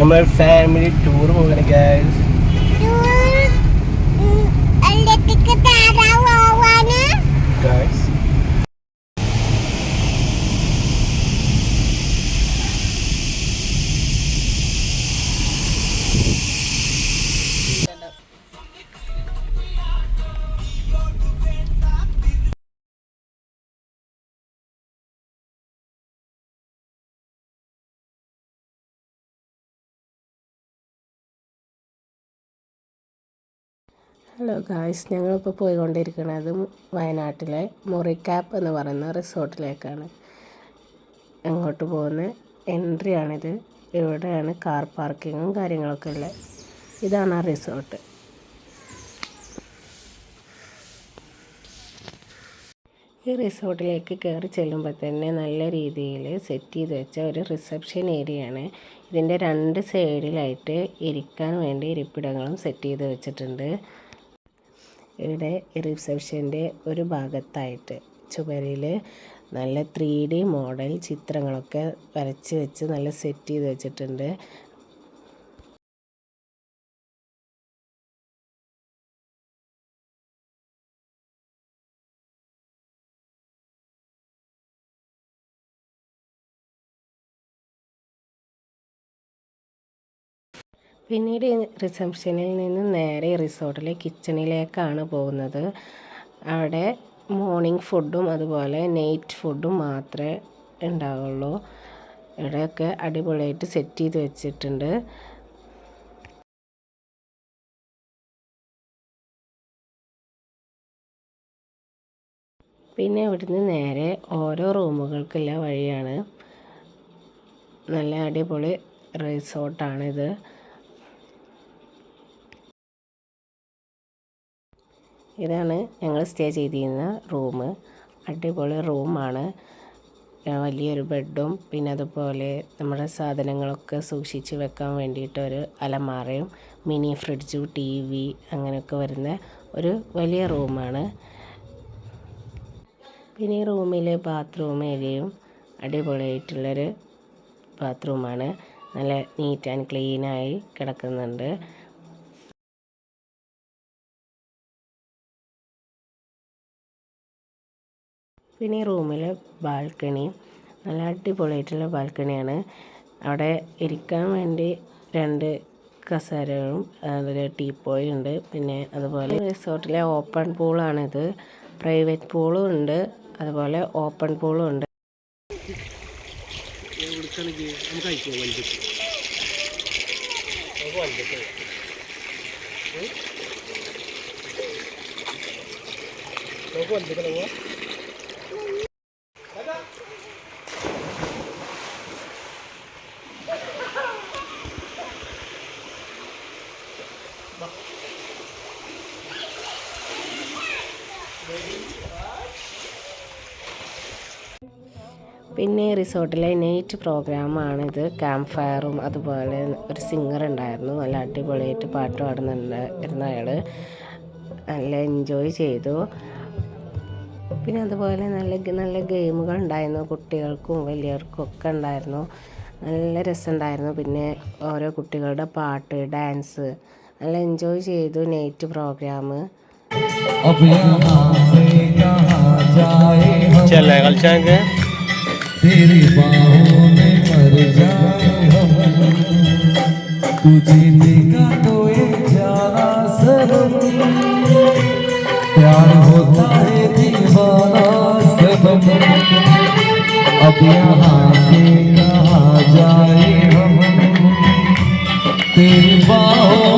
നമ്മൾ family tour പോകണ guys guys hello guys ഞങ്ങളിപ്പോൾ പോയിക്കൊണ്ടിരിക്കുന്നത് വയനാട്ടിലെ മുറിക്കാപ്പ് എന്ന് പറയുന്ന റിസോർട്ടിലേക്കാണ്. അങ്ങോട്ട് പോകുന്ന? എൻട്രി ആണിത്. ഇവിടെയാണ് കാർ പാർക്കിങ്ങും കാര്യങ്ങളൊക്കെ ഉള്ളത് ഇതാണ് ആ റിസോർട്ട്. ഈ റിസോർട്ടിലേക്ക് കയറി ചെല്ലുമ്പോൾ തന്നെ നല്ല രീതിയിൽ സെറ്റ് ചെയ്ത് വെച്ച ഒരു റിസപ്ഷൻ ഏരിയയാണ് ഇതിന്റെ രണ്ട് സൈഡിലായിട്ട് ഇരിക്കാൻ വേണ്ടി ഇരിപ്പിടങ്ങളും സെറ്റ് ചെയ്ത് വെച്ചിട്ടുണ്ട്. ഇവിടെ റിസപ്ഷന്റെ ഒരു ഭാഗത്തായിട്ട് ചുമരിൽ നല്ല ത്രീ ഡി മോഡൽ ചിത്രങ്ങളൊക്കെ വരച്ച് വെച്ച് നല്ല സെറ്റ് ചെയ്ത് വെച്ചിട്ടുണ്ട്. പിന്നീട് റിസപ്ഷനിൽ നിന്ന് നേരെ റിസോർട്ടിലെ കിച്ചണിലേക്കാണ് പോകുന്നത്. അവിടെ മോർണിംഗ് ഫുഡും അതുപോലെ നൈറ്റ് ഫുഡും മാത്രമേ ഉണ്ടാവുള്ളൂ. ഇവിടെയൊക്കെ അടിപൊളിയായിട്ട് സെറ്റ് ചെയ്ത് വെച്ചിട്ടുണ്ട്. പിന്നെ ഇവിടുന്ന് നേരെ ഓരോ റൂമുകൾക്കുള്ള വഴിയാണ്. നല്ല അടിപൊളി റിസോർട്ടാണിത്. ഇതാണ് ഞങ്ങൾ സ്റ്റേ ചെയ്തിരുന്ന റൂം അടിപൊളി റൂമാണ്. വലിയൊരു ബെഡും പിന്നെ അതുപോലെ നമ്മുടെ സാധനങ്ങളൊക്കെ സൂക്ഷിച്ച് വെക്കാൻ വേണ്ടിയിട്ട് ഒരു അലമാറയും മിനി ഫ്രിഡ്ജും ടി വി അങ്ങനെയൊക്കെ വരുന്ന ഒരു വലിയ റൂമാണ്. പിന്നെ ഈ റൂമിലെ ബാത്റൂം ഏരിയയും അടിപൊളിയായിട്ടുള്ളൊരു ബാത്റൂമാണ്. നല്ല നീറ്റ് ആൻഡ് ക്ലീനായി കിടക്കുന്നുണ്ട്. പിന്നെ റൂമിലെ ബാൽക്കണി. നല്ല അടിപൊളിയായിട്ടുള്ള ബാൽക്കണിയാണ്. അവിടെ ഇരിക്കാൻ വേണ്ടി രണ്ട് കസേരകളും അതിൽ ടീപ്പോയും ഉണ്ട്. പിന്നെ അതുപോലെ റിസോർട്ടിലെ ഓപ്പൺ പൂളാണിത്. പ്രൈവറ്റ് പൂളും ഉണ്ട്. അതുപോലെ ഓപ്പൺ പൂളും ഉണ്ട്. നമുക്ക് വലുത് പോവാ പിന്നെ ഈ റിസോർട്ടിലെ നൈറ്റ് പ്രോഗ്രാമാണിത് ക്യാമ്പ് ഫയറും അതുപോലെ ഒരു സിംഗർ ഉണ്ടായിരുന്നു നല്ല അടിപൊളിയായിട്ട് പാട്ട് പാടുന്നുണ്ടായിരുന്നു അയാൾ നല്ല എൻജോയ് ചെയ്തു പിന്നെ അതുപോലെ നല്ല നല്ല ഗെയിമുകൾ ഉണ്ടായിരുന്നു കുട്ടികൾക്കും വലിയവർക്കും ഒക്കെ ഉണ്ടായിരുന്നു നല്ല രസമുണ്ടായിരുന്നു പിന്നെ ഓരോ കുട്ടികളുടെ പാട്ട് ഡാൻസ് നല്ല എൻജോയ് ചെയ്തു നൈറ്റ് പ്രോഗ്രാം अब यहाँ से तेरी बाहों में मर जाए हम। तुझे देखा तो एक जाना सनम प्यार होता है दीवाना सनम अब यहाँ से कहा जाए हम? तेरी बाहों